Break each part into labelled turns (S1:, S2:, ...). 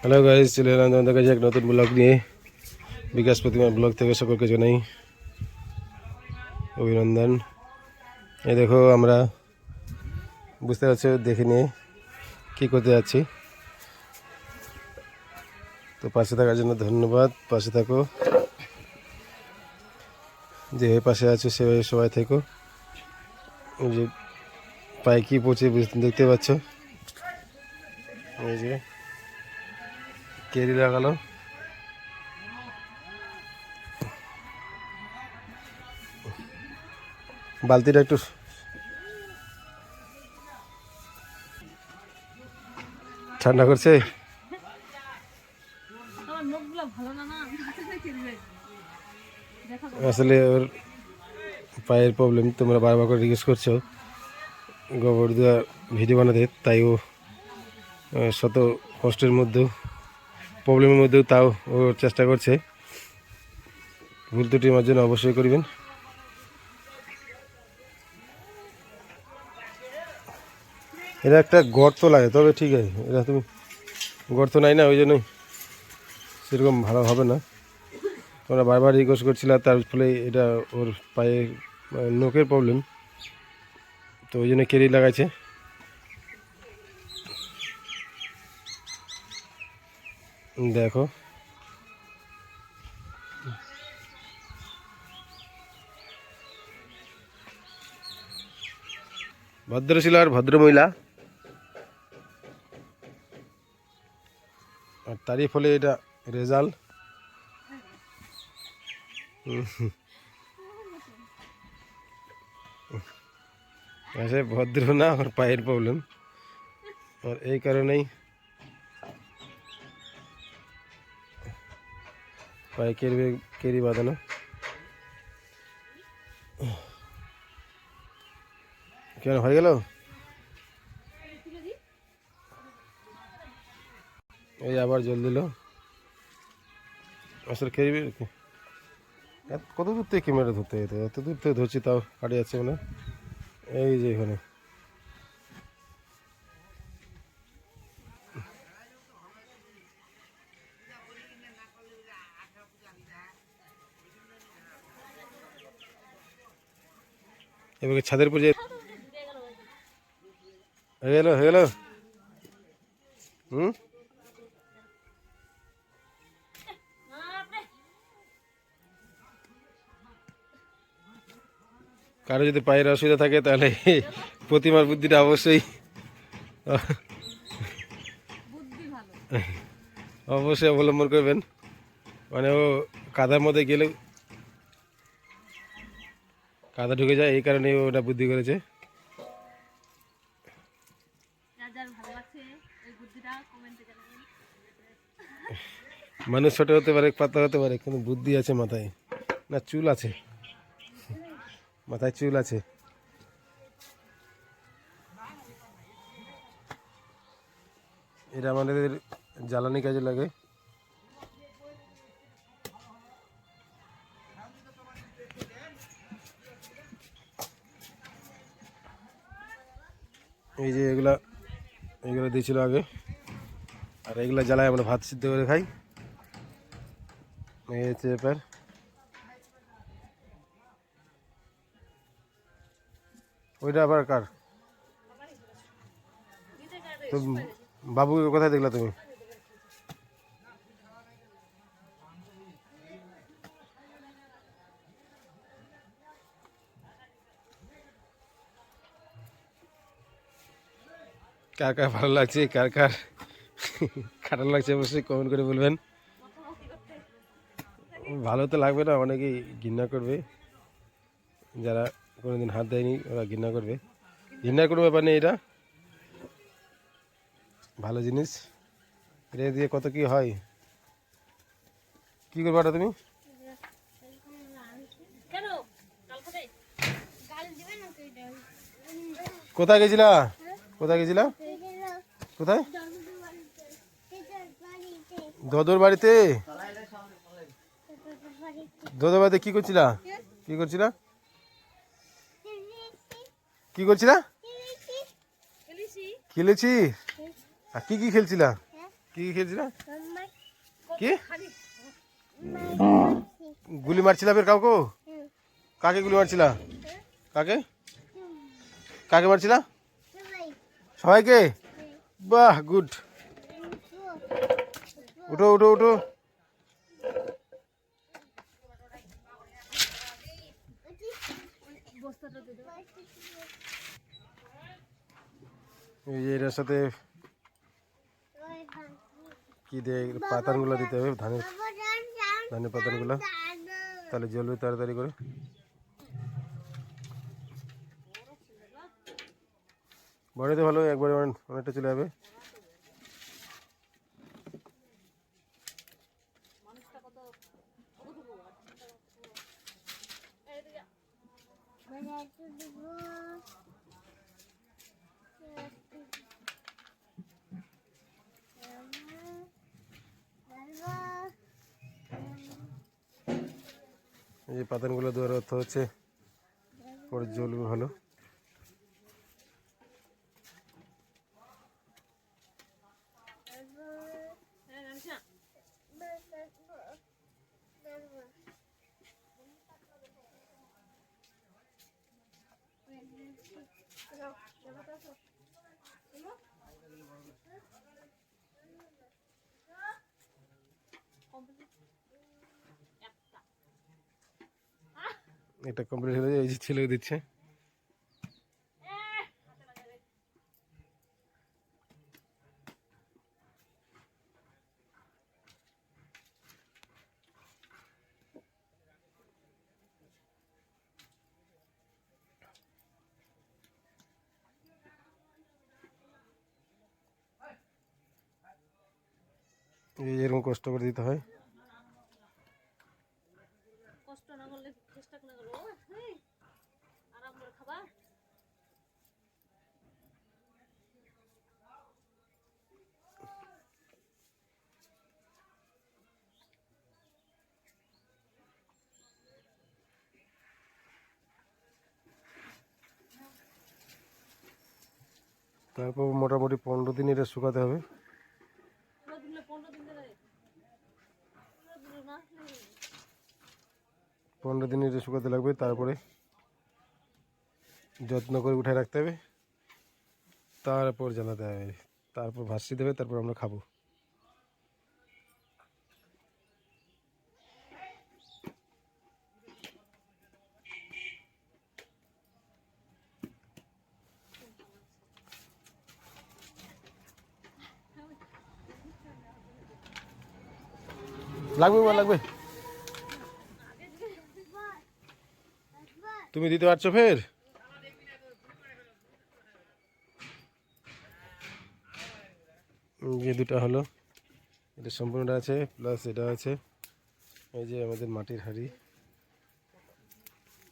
S1: Hello guys চলে এলাম তোমাদের কাছে এক নতুন ব্লগ নিয়ে বিকাশ প্রতিমা ব্লগ থেকে সকলকে জানাই অভিনন্দন এই দেখো আমরা বুঝতে পারছ দেখে নিয়ে কী করতে যাচ্ছি তো পাশে থাকার জন্য ধন্যবাদ পাশে থাকো যেভাবে পাশে আছো সেভাবে সবাই থেকো যে পায়ে কী পড়ছে দেখতে পাচ্ছ এই যে কেরি লাগালো। বালতিটা একটু ঠান্ডা করছে? আসলে ওর পায়ের প্রবলেম তোমরা বারবার করে রিকোয়েস্ট করছ। গোবর দেওয়া ভিডিও বানাতে তাই ও শত কষ্টের মধ্যেও প্রবলেমের মধ্যেও তাও ও চেষ্টা করছে। ভুল ত্রুটি আমার জন্য অবশ্যই করবেন। এটা একটা গর্ত লাগে তবে ঠিক আছে। এটা তুমি গর্ত নাই না ওই জন্যই সেরকম ভালো হবে না। তোমরা বারবার রিকোয়েস্ট করছিল তার ফলে এটা ওর পায়ে আহ, নখের প্রবলেম তো ওই জন্য কেরি লাগাইছে। দেখো। ভদ্র ছিল আর ভদ্র মহিলা আর তারই ফলে এটা রেজাল্ট। আচ্ছা ভদ্র না, ওর পায়ের প্রবলেম আর এই কারণেই পায়ে কেরি কেরি বাঁধানো। কেন, হয়ে গেল? এই আবার জল দিল। আসলে কেরি কত দূর থেকে ক্যামেরা ধরতে এত দূর থেকে ধরছি, তাও কাটে যাচ্ছে মানে এই যে এখানে। এবারে ছাদের উপর যে হয়ে গেল হয়ে গেল। হুম? কারও যদি পায়ের অসুবিধা থাকে তাহলে প্রতিমার বুদ্ধিটা অবশ্যই অবশ্যই অবলম্বন করবেন। মানে ও কাদার মধ্যে গেলে কাদা ঢুকে যায় এই কারণে ওটা বুদ্ধি করেছে। মানুষ ছোট হতে পারে পাতলা হতে পারে কিন্তু বুদ্ধি আছে মাথায়। না চুল আছে। মাথায় চুল আছে। এটা আমাদের জ্বালানি কাজে লাগে। দিয়েছিল আগে। আর এগুলো জ্বালায় আমরা ভাত সিদ্ধ করে খাই। এই হচ্ছে ওইটা আবার কার? তো বাবুকে কোথায় দেখলা তুমি? কার কার ভালো লাগছে কার কার খারাপ লাগছে অবশ্যই কমেন্ট করে বলবেন। ভালো তো লাগবে না অনেকেই ঘৃণা করবে। যারা কোনোদিন হাত দেয়নি ওরা ঘৃণা করবে। ঘৃণার কোনো ব্যাপার নেই এটা। ভালো জিনিস। এটা দিয়ে কত কি হয়? কি করবে তুমি? কোথায় গেছিলা? কোথায় গেছিলা? কোথায়? দদর বাড়িতে? দদর বাড়িতে কি করছিলা? কি করছিলা? কি করছিলা?
S2: খেলেছি।
S1: আর কি কি খেলছিলা? কি খেয়েছিল কি?
S2: খালি
S1: গুলি মারছিলা ফের কাউকে? কাকে গুলি মারছিলা? কাকে? কাকে মারছিলা? সবাইকে? বাহ গুড উঠো উঠো উঠো। এটার সাথে কি দিয়ে পাতানগুলো দিতে হবে, ধানের ধানের পাতানগুলো? তাহলে জ্বলবে তাড়াতাড়ি করে। বাড়িতে ভালো, একবারে অনেক- অনেকটা চলে যাবে। এই যে পাতানগুলো দেওয়ার অর্থ হচ্ছে, পরে জ্বলবে ভালো। এটা কমপ্লিট হলে এই যে ছেলে দিচ্ছে এই যে এরকম কষ্ট করে দিতে হয়।
S2: কষ্ট না করলে চেষ্টা করে করব? আরাম করে খাবা।
S1: তারপর মোটামুটি পনেরো দিন এটা শুকাতে হবে
S2: পুরো দিনে পনেরো দিন ধরে পুরো দিনে না হেই।
S1: পনেরো দিন এটা শুকাতে লাগবে, তারপরে যত্ন করে উঠে রাখতে হবে, তারপর জ্বালাতে হবে, তারপর ভাসিয়ে দেবে, তারপর আমরা খাব। লাগবে বা লাগবে? তুমি দিতে পারছ ফের? যে দুটা হলো, এটা সম্পূর্ণটা আছে প্লাস এটা আছে। এই যে আমাদের মাটির হাঁড়ি,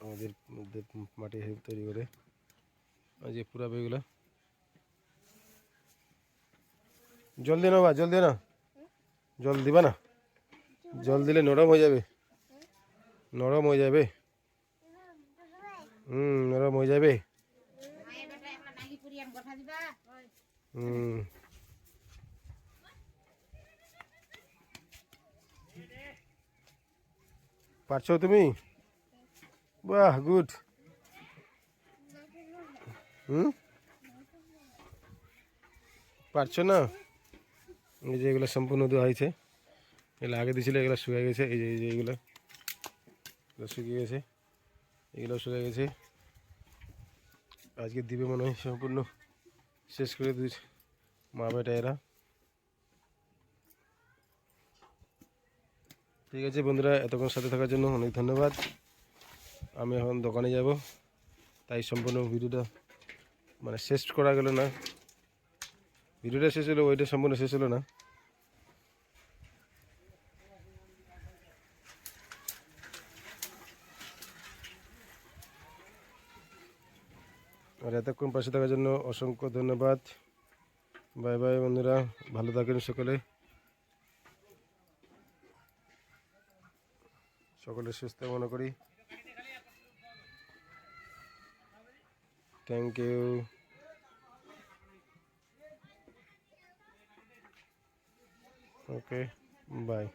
S1: আমাদের মাটির হাঁড়ি তৈরি করে। এই যে পুরা বেগুলো। জল দিয়ে বা, জল দিয়ে না জল দিবা না? জল দিলে নরম হয়ে যাবে। নরম হয়ে যাবে। হুম, নরম হয়ে যাবে। হুম। পারছ তুমি? বাহ, গুড। হুম? পারছ না? এই যে এগুলো সম্পূর্ণ দেওয়া হয়েছে। এগুলো আগে দিয়েছিল, এগুলো শুকিয়ে গেছে, এই যে এই যে এগুলো। এগুলো শুকিয়ে গেছে, এগুলো শুকিয়ে গেছে। আজকে দিবে মনে হয় সম্পূর্ণ, শেষ করে দিই মা বেটা এরা। ঠিক আছে বন্ধুরা, এতক্ষণ সাথে থাকার জন্য অনেক ধন্যবাদ। আমি এখন দোকানে যাব, তাই সম্পূর্ণ ভিডিওটা মানে শেষ করা গেল না। ভিডিওটা শেষ হলো, ওইটা সম্পূর্ণ শেষ হলো না। এতক্ষণ পাশে থাকার জন্য অসংখ্য ধন্যবাদ। বাই বাই বন্ধুরা, ভালো থাকেন সকলে। সকলে সুস্থ মনে করি। Thank you okay bye